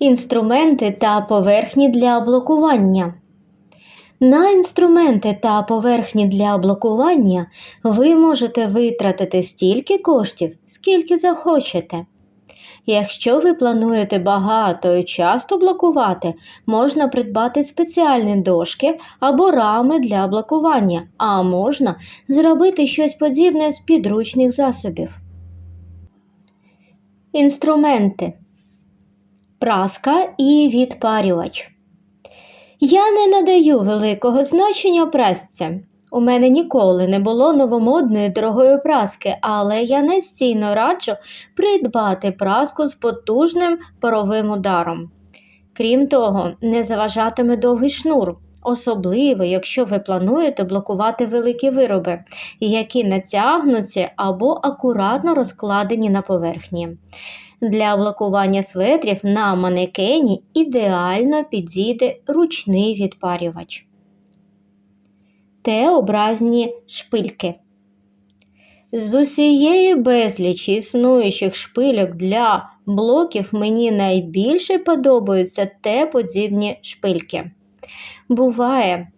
Інструменти та поверхні для блокування. На інструменти та поверхні для блокування ви можете витратити стільки коштів, скільки захочете. Якщо ви плануєте багато і часто блокувати, можна придбати спеціальні дошки або рами для блокування, а можна зробити щось подібне з підручних засобів. Інструменти праска і відпарювач. Я не надаю великого значення прасці. У мене ніколи не було новомодної дорогої праски, але я настійно раджу придбати праску з потужним паровим ударом. Крім того, не заважатиме довгий шнур, особливо якщо ви плануєте блокувати великі вироби, які натягнуті або акуратно розкладені на поверхні. Для блокування светрів на манекені ідеально підійде ручний відпарювач. Т-образні шпильки. З усієї безлічі існуючих шпильок для блоків мені найбільше подобаються Т-подібні шпильки. Буває,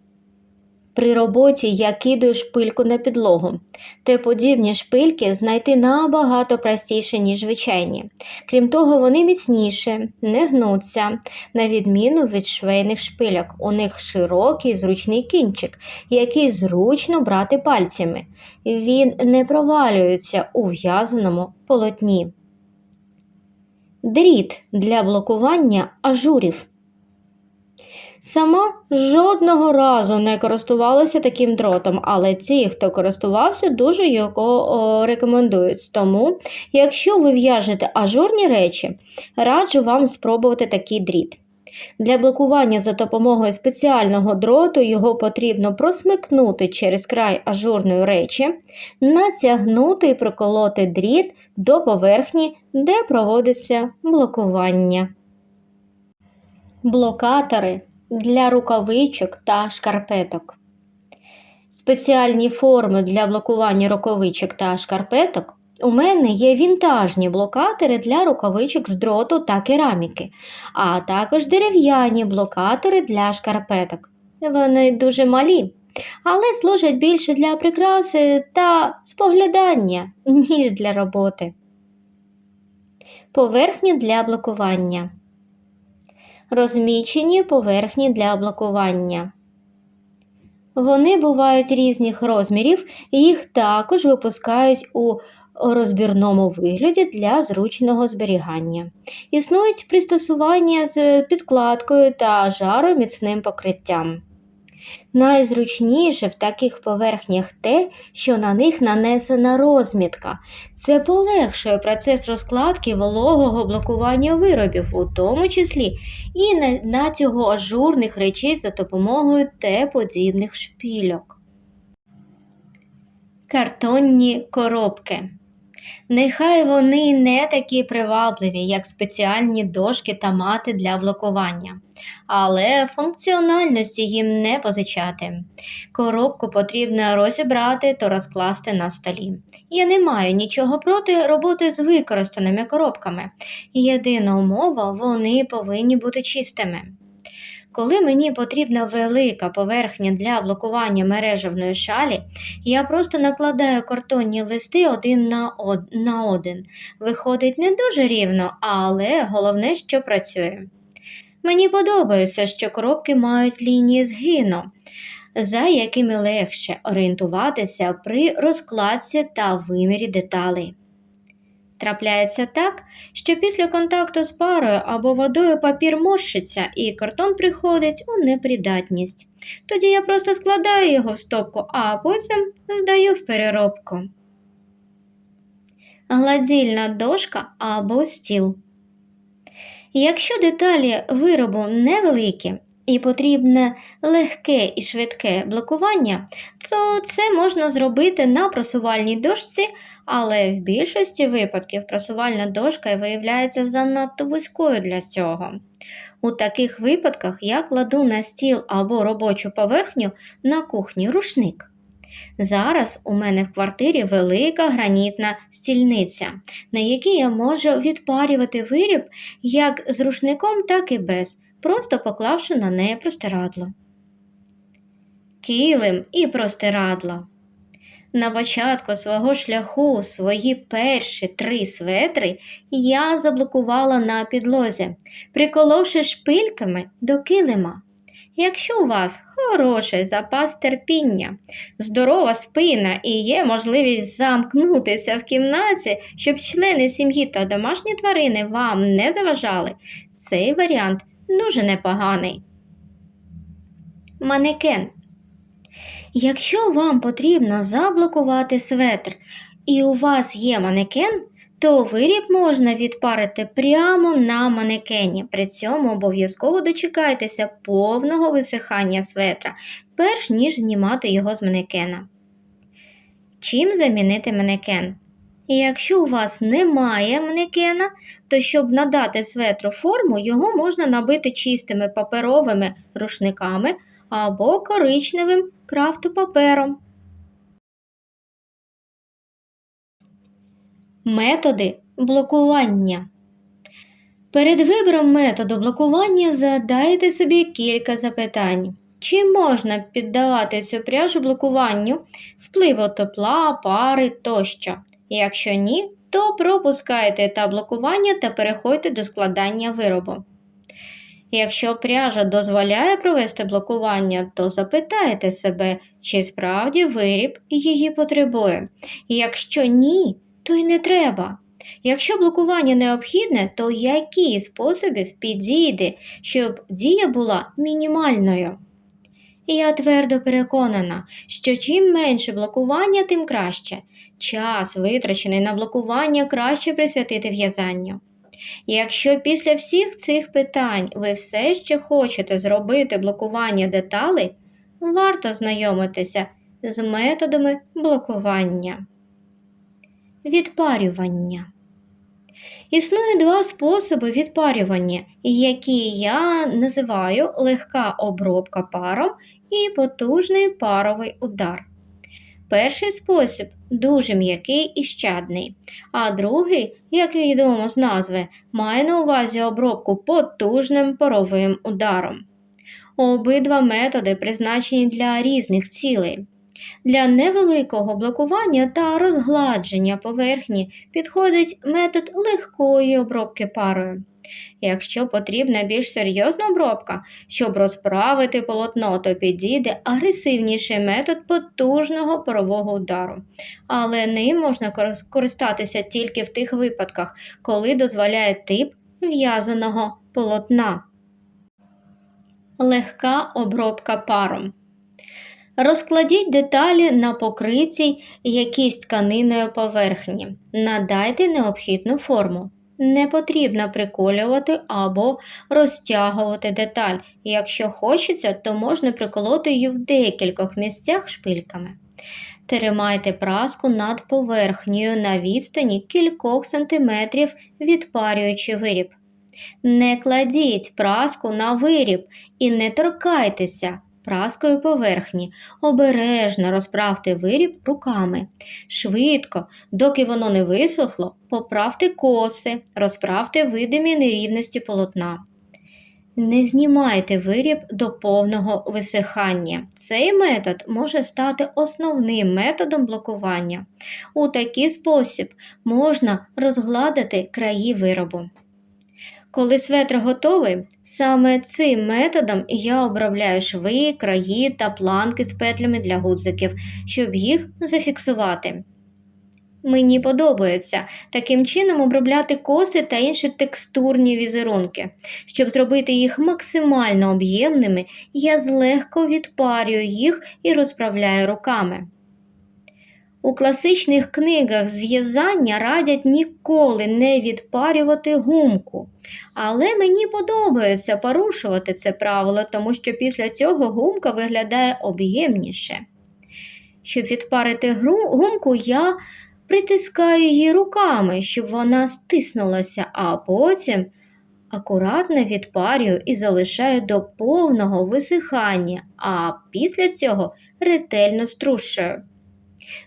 при роботі я кидаю шпильку на підлогу. Т-подібні шпильки знайти набагато простіше, ніж звичайні. Крім того, вони міцніші, не гнуться, на відміну від швейних шпильок. У них широкий зручний кінчик, який зручно брати пальцями. Він не провалюється у в'язаному полотні. Дріт для блокування ажурів. Сама жодного разу не користувалася таким дротом, але ті, хто користувався, дуже його рекомендують. Тому, якщо ви в'яжете ажурні речі, раджу вам спробувати такий дріт. Для блокування за допомогою спеціального дроту його потрібно просмикнути через край ажурної речі, натягнути і приколоти дріт до поверхні, де проводиться блокування. Блокатори для рукавичок та шкарпеток. Спеціальні форми для блокування рукавичок та шкарпеток. У мене є вінтажні блокатори для рукавичок з дроту та кераміки, а також дерев'яні блокатори для шкарпеток. Вони дуже малі, але служать більше для прикраси та споглядання, ніж для роботи. Поверхні для блокування розмічені поверхні для блокування. Вони бувають різних розмірів і їх також випускають у розбірному вигляді для зручного зберігання. Існують пристосування з підкладкою та жароміцним покриттям. Найзручніше в таких поверхнях те, що на них нанесена розмітка. Це полегшує процес розкладки вологого блокування виробів, у тому числі і на, цього ажурних речей за допомогою Т-подібних шпільок. Картонні коробки. Нехай вони не такі привабливі, як спеціальні дошки та мати для блокування, але функціональності їм не позичати. Коробку потрібно розібрати та розкласти на столі. Я не маю нічого проти роботи з використаними коробками. Єдина умова вони повинні бути чистими. Коли мені потрібна велика поверхня для блокування мережевної шалі, я просто накладаю картонні листи один на, од... на один. Виходить не дуже рівно, але головне, що працює. Мені подобається, що коробки мають лінії згину, за якими легше орієнтуватися при розкладці та вимірі деталей. Трапляється так, що після контакту з парою або водою папір морщиться і картон приходить у непридатність. Тоді я просто складаю його в стопку, а потім здаю в переробку. Гладільна дошка або стіл. Якщо деталі виробу невеликі і потрібне легке і швидке блокування, то це можна зробити на просувальній дошці, але в більшості випадків просувальна дошка виявляється занадто вузькою для цього. У таких випадках я кладу на стіл або робочу поверхню на кухні рушник. Зараз у мене в квартирі велика гранітна стільниця, на якій я можу відпарювати виріб як з рушником, так і без, просто поклавши на неї простирадло. Килим і простирадло. На початку свого шляху свої перші три светри я заблокувала на підлозі, приколовши шпильками до килима. Якщо у вас хороший запас терпіння, здорова спина і є можливість замкнутися в кімнаті, щоб члени сім'ї та домашні тварини вам не заважали, цей варіант дуже непоганий. Манекен. Якщо вам потрібно заблокувати светр і у вас є манекен, то виріб можна відпарити прямо на манекені. При цьому обов'язково дочекайтеся повного висихання светра, перш ніж знімати його з манекена. Чим замінити манекен? І якщо у вас немає манекена, то щоб надати светру форму, його можна набити чистими паперовими рушниками або коричневим крафтопапером. Методи блокування. Перед вибором методу блокування задайте собі кілька запитань. Чи можна піддавати цю пряжу блокуванню, впливу тепла, пари тощо? Якщо ні, то пропускайте етап блокування та переходьте до складання виробу. Якщо пряжа дозволяє провести блокування, то запитайте себе, чи справді виріб її потребує. Якщо ні, то й не треба. Якщо блокування необхідне, то які способів підійде, щоб дія була мінімальною? Я твердо переконана, що чим менше блокування, тим краще. Час, витрачений на блокування, краще присвятити в'язанню. Якщо після всіх цих питань ви все ще хочете зробити блокування деталей, варто знайомитися з методами блокування. Відпарювання. Існує два способи відпарювання, які я називаю легка обробка паром і потужний паровий удар. Перший спосіб дуже м'який і щадний, а другий, як відомо з назви, має на увазі обробку потужним паровим ударом. Обидва методи призначені для різних цілей. Для невеликого блокування та розгладження поверхні підходить метод легкої обробки парою. Якщо потрібна більш серйозна обробка, щоб розправити полотно, то підійде агресивніший метод потужного парового удару. Але ним можна користатися тільки в тих випадках, коли дозволяє тип в'язаного полотна. Легка обробка паром. Розкладіть деталі на покритій якійсь тканиною поверхні. Надайте необхідну форму. Не потрібно приколювати або розтягувати деталь. Якщо хочеться, то можна приколоти її в декількох місцях шпильками. Тримайте праску над поверхнею на відстані кількох сантиметрів, відпарюючи виріб. Не кладіть праску на виріб і не торкайтеся праскою поверхні, обережно розправте виріб руками. Швидко, доки воно не висохло, поправте коси, розправте видимі нерівності полотна. Не знімайте виріб до повного висихання. Цей метод може стати основним методом блокування. У такий спосіб можна розгладити краї виробу. Коли светр готовий, саме цим методом я обробляю шви, краї та планки з петлями для гудзиків, щоб їх зафіксувати. Мені подобається таким чином обробляти коси та інші текстурні візерунки. Щоб зробити їх максимально об'ємними, я злегко відпарюю їх і розправляю руками. У класичних книгах з в'язання радять ніколи не відпарювати гумку. Але мені подобається порушувати це правило, тому що після цього гумка виглядає об'ємніше. Щоб відпарити гумку, я притискаю її руками, щоб вона стиснулася, а потім акуратно відпарюю і залишаю до повного висихання, а після цього ретельно струшую.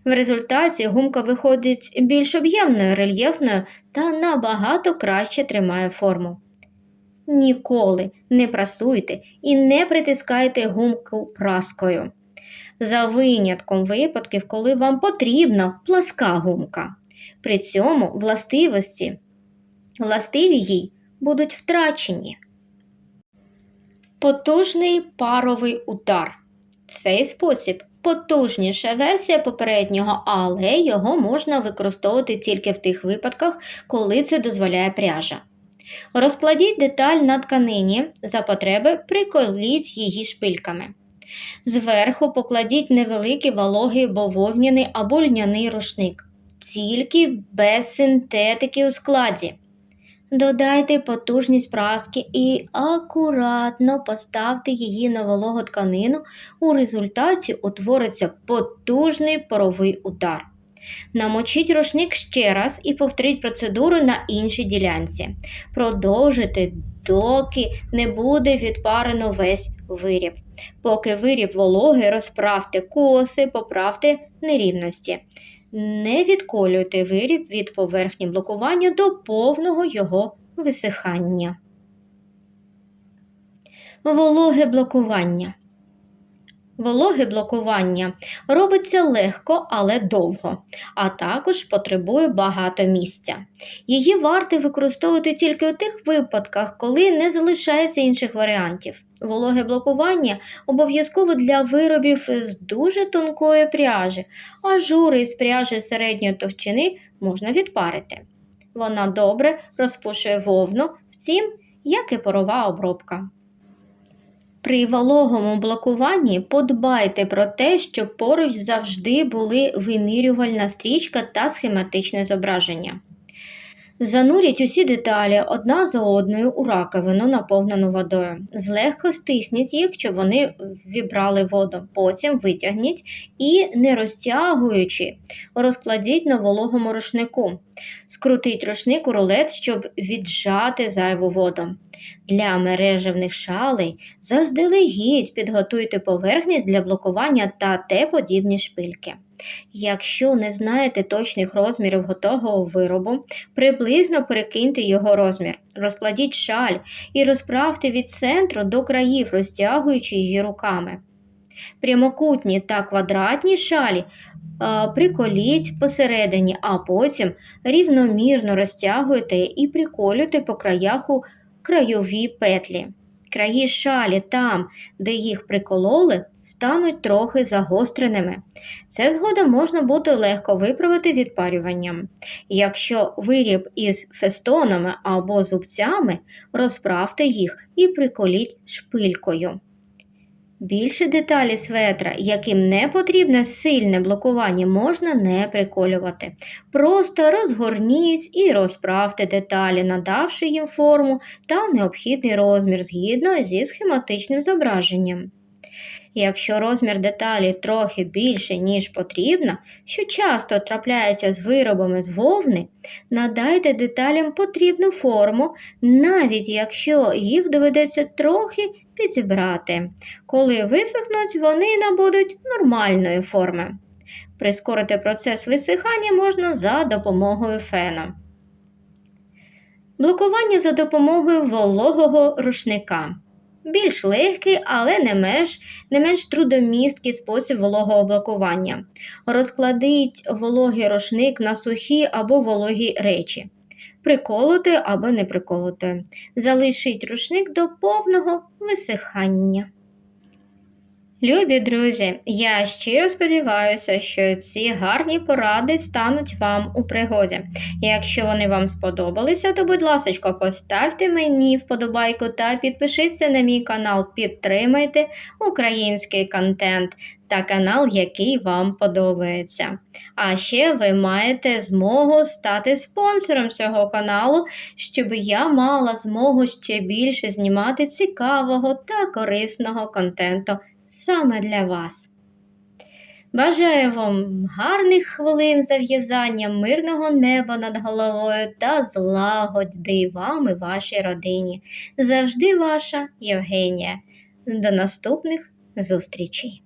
В результаті гумка виходить більш об'ємною, рельєфною та набагато краще тримає форму. Ніколи не прасуйте і не притискайте гумку праскою. За винятком випадків, коли вам потрібна пласка гумка. При цьому властивості, властиві їй будуть втрачені. Потужний паровий удар. Цей спосіб потужніша версія попереднього, але його можна використовувати тільки в тих випадках, коли це дозволяє пряжа. Розкладіть деталь на тканині, за потреби приколіть її шпильками. Зверху покладіть невеликий вологий бавовняний або льняний рушник, тільки без синтетики у складі. Додайте потужність праски і акуратно поставте її на вологу тканину. У результаті утвориться потужний паровий удар. Намочіть рушник ще раз і повторіть процедуру на іншій ділянці. Продовжуйте, доки не буде відпарено весь виріб. Поки виріб вологий, розправте коси, поправте нерівності. Не відколюйте виріб від поверхні блокування до повного його висихання. Вологе блокування. Вологе блокування робиться легко, але довго, а також потребує багато місця. Її варто використовувати тільки у тих випадках, коли не залишається інших варіантів. Вологе блокування обов'язково для виробів з дуже тонкої пряжі, а жури із пряжі середньої товщини можна відпарити. Вона добре розпушує вовну, втім, як і парова обробка. При вологому блокуванні подбайте про те, щоб поруч завжди були вимірювальна стрічка та схематичне зображення. Зануріть усі деталі одна за одною у раковину, наповнену водою. Злегка стисніть їх, щоб вони вібрали воду. Потім витягніть і, не розтягуючи, розкладіть на вологому рушнику. Скрутіть рушник у рулет, щоб віджати зайву воду. Для мережевних шалей заздалегідь підготуйте поверхність для блокування та те подібні шпильки. Якщо не знаєте точних розмірів готового виробу, приблизно перекиньте його розмір, розкладіть шаль і розправте від центру до країв, розтягуючи її руками. Прямокутні та квадратні шалі приколіть посередині, а потім рівномірно розтягуйте і приколюйте по краях у крайові петлі. Краї шалі там, де їх прикололи, стануть трохи загостреними. Це згодом можна буде легко виправити відпарюванням. Якщо виріб із фестонами або зубцями, розправте їх і приколіть шпилькою. Більше деталі светра, яким не потрібне сильне блокування, можна не приколювати. Просто розгорніть і розправте деталі, надавши їм форму та необхідний розмір згідно зі схематичним зображенням. Якщо розмір деталі трохи більше, ніж потрібно, що часто трапляється з виробами з вовни, надайте деталям потрібну форму, навіть якщо їх доведеться трохи підібрати. Коли висохнуть, вони набудуть нормальної форми. Прискорити процес висихання можна за допомогою фена. Блокування за допомогою вологого рушника. Більш легкий, але не менш, не менш трудомісткий спосіб вологого блокування. Розкладіть вологий рушник на сухі або вологі речі, приколоти або не приколоти. Залишіть рушник до повного висихання. Любі друзі, я щиро сподіваюся, що ці гарні поради стануть вам у пригоді. Якщо вони вам сподобалися, то, будь ласка, поставте мені вподобайку та підпишіться на мій канал, підтримайте український контент та канал, який вам подобається. А ще ви маєте змогу стати спонсором цього каналу, щоб я мала змогу ще більше знімати цікавого та корисного контенту саме для вас. Бажаю вам гарних хвилин зав'язання, мирного неба над головою та злагоди вам і вашій родині. Завжди ваша Євгенія. До наступних зустрічей!